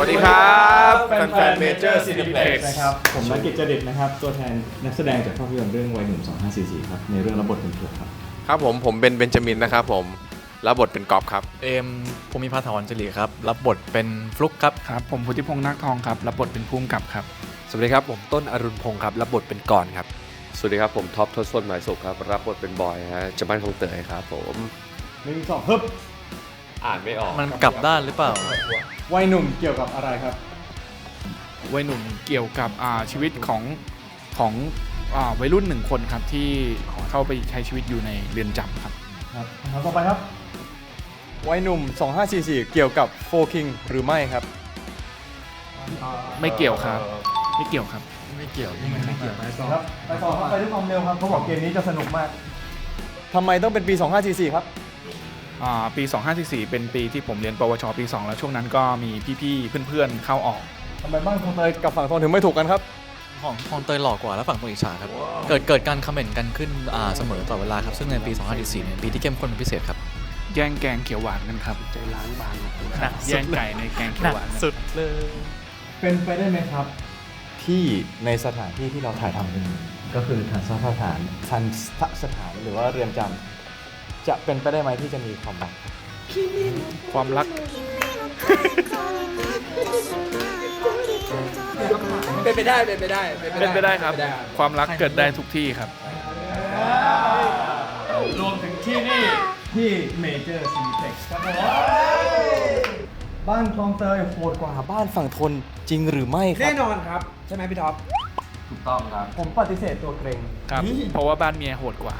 วัสดีครับแฟนๆ Major Cineplex นะครับ ผมนักกิจจดิตนะครับ ตัวแทนนักแสดงจากภาพยนตร์เรื่องวัยหนุ่ม2544 ครับ ในเรื่องรับบทเป็นเผือกครับ ครับผมผมเป็นเบนจามินนะครับผม รับบทเป็นกอบครับ เอมภูมิภาธรจริครับ รับบทเป็นฟลุกครับ ครับ ผมพุทธิพงษ์นาคทองครับ รับบทเป็นภูมิกับครับ สวัสดีครับ ผมต้นอรุณพงศ์ครับ รับบทเป็นก่อนครับ สวัสดีครับผมท็อปทศพลหมายสุขครับ รับบทเป็นบอยฮะจะบ้านของเตยครับผมหนึ่งสองฮึบ อ่านไม่ออก มันกลับด้านหรือเปล่า วัยหนุ่มเกี่ยวกับอะไรครับ วัยหนุ่มเกี่ยวกับอ่าชีวิตของของอ่าวัยรุ่นหนึ่งคนครับที่เข้าไปใช้ชีวิตอยู่ในเรือนจำครับ ครับคำถามต่อไปครับ วัยหนุ่ม 2544 เกี่ยวกับโฟคิงหรือไม่ครับ ไม่เกี่ยวครับ ไม่เกี่ยวครับ ไม่เกี่ยวไม่เกี่ยวครับ ไปต่อครับ ไปด้วยความเร็วครับเขาบอกเกมนี้จะสนุกมาก ทำไมต้องเป็นปี 2544 ครับอ่า ปี 2544 เป็นปีที่ผมเรียนปวชปี 2 แล้วช่วงนั้นก็มีพี่ๆเพื่อนๆเข้าออกทำไมบ้านคลองเตยกับฝั่งทนถึงไม่ถูกกันครับ ของคลองเตยหลอกกว่าแล้วฝั่งตรงอิจฉาครับ เกิดเกิดการคอมเมนต์กันขึ้นอ่าเสมอต่อเวลาครับ ซึ่งในปี2014เนี่ยปีที่เข้มข้นเป็นพิเศษครับ แย่งแกงเขียวหวานกันครับใจล้างบางแย่งไก่ในแกงเขียวหวานกันสุดเลย เป็นไปได้ไหมครับ ที่ในสถานที่ที่เราถ่ายทำกันก็คือทันสถานทันสถานหรือว่าเรือนจำ จะเป็นไปได้ไหมที่จะมีความรัก ความรัก เป็นไปได้เป็นไปได้เป็นไปได้ครับ ความรักเกิดได้ทุกที่ครับ รวมถึงที่นี่ที่เมเจอร์ซีนิเพ็กครับผมบ้านคลองเตยโหดกว่าบ้านฝั่งทนจริงหรือไม่ครับแน่นอนครับ ใช่ไหมพี่ท็อปถูกต้องครับ ผมปฏิเสธตัวเกรงครับ เพราะว่าบ้านเมียโหดกว่า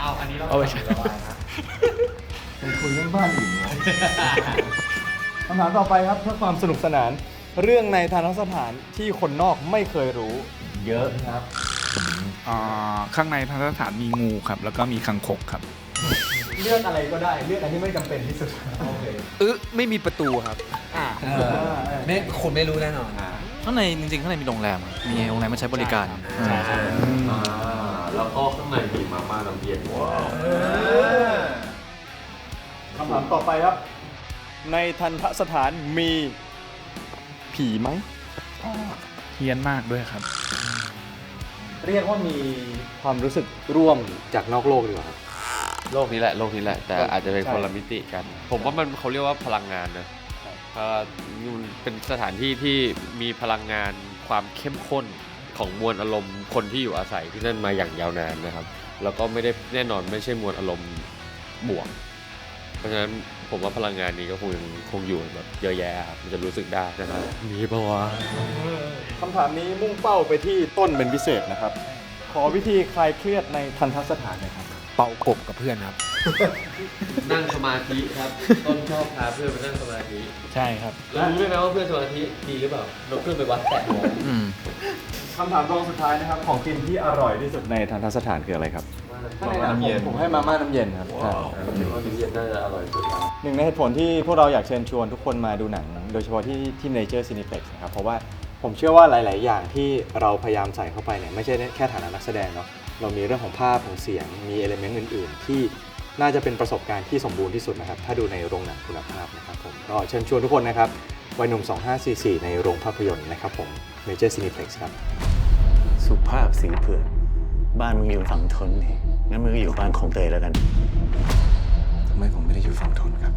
เอาอันนี้เราเอาไปใช้ไปคุยเรื่องบ้านอื่นเนี่ยคำถามต่อไปครับเพื่อความสนุกสนาน เรื่องในทานสถานที่คนนอกไม่เคยรู้ เยอะครับอ่าข้างในทันสถานมีงูครับ แล้วก็มีคังคกครับเลือกอะไรก็ได้เลือกอันที่ไม่จำเป็นที่สุดโอเคเออไม่มีประตูครับอ่าไม่คนไม่รู้แน่นอนข้างในจริงๆข้างในมีโรงแรมครับมีโรงแรมมาใช้บริการ ใช่ใช่อ่า แล้วก็ข้างในมีมาม่าน้ำเย็นคำถามต่อไปครับ ในทันทสถานมีผีไหมเฮี้ยนมากด้วยครับ เรียกว่ามีความรู้สึกร่วมจากนอกโลกดีกว่าครับ โลกนี้แหละโลกนี้แหละ แต่อาจจะเป็นใช่คนละมิติกัน ผมว่ามันเขาเรียกว่าพลังงานนะเพราะว่ามันเป็นสถานที่ที่มีพลังงานความเข้มข้น ของมวลอารมณ์คนที่อยู่อาศัยที่นั่นมาอย่างยาวนานนะครับ แล้วก็ไม่ได้แน่นอนไม่ใช่มวลอารมณ์บวก เพราะฉะนั้นผมว่าพลังงานนี้ก็คงยังคงอยู่แบบเยอะแยะครับมันจะรู้สึกได้นะครับมีปะวะคำถามนี้มุ่งเป้าไปที่ต้นเป็นพิเศษนะครับ ขอวิธีคลายเครียดในทันทสถานหน่อยครับ เป่ากบกับเพื่อนครับ นั่งสมาธิครับ ต้นชอบพาเพื่อนไปนั่งสมาธิใช่ครับ แล้วรู้ไหมว่าเพื่อนสมาธิดีหรือเปล่าเราเพื่อนไปวัดแตะหัวอืม คำถามรองสุดท้ายนะครับ ของกินที่อร่อยที่สุดในทันทสถานคืออะไรครับน้ำเย็นผมให้มาม่าน้ำเย็นครับใช่ว่าน้ำเย็นน่าจะอร่อยสุดแล้วหนึ่งในเหตุผลที่พวกเราอยากเชิญชวนทุกคนมาดูหนัง โดยเฉพาะที่ที่ Nature Cineplex นะครับเพราะว่าผมเชื่อว่าหลาย ๆ อย่างที่เราพยายามใส่เข้าไปเนี่ยไม่ใช่แค่ฐานะนักแสดงเนาะเรามีเรื่องของภาพของเสียงมีเอลิเมนต์อื่น ๆ ที่น่าจะเป็นประสบการณ์ที่สมบูรณ์ที่สุดนะครับ ถ้าดูในโรงหนังคุณภาพนะครับผมก็เชิญชวนทุกคนนะครับวัยหนุ่ม 2544 ในโรงภาพยนตร์นะครับผม Nature Cineplex ครับ สุภาพสีเผือกบ้านมึงอยู่ฝั่งทนนี่งั้นมึงก็อยู่บ้านของเตยแล้วกัน ทำไมผมไม่ได้อยู่ฝั่งทนครับ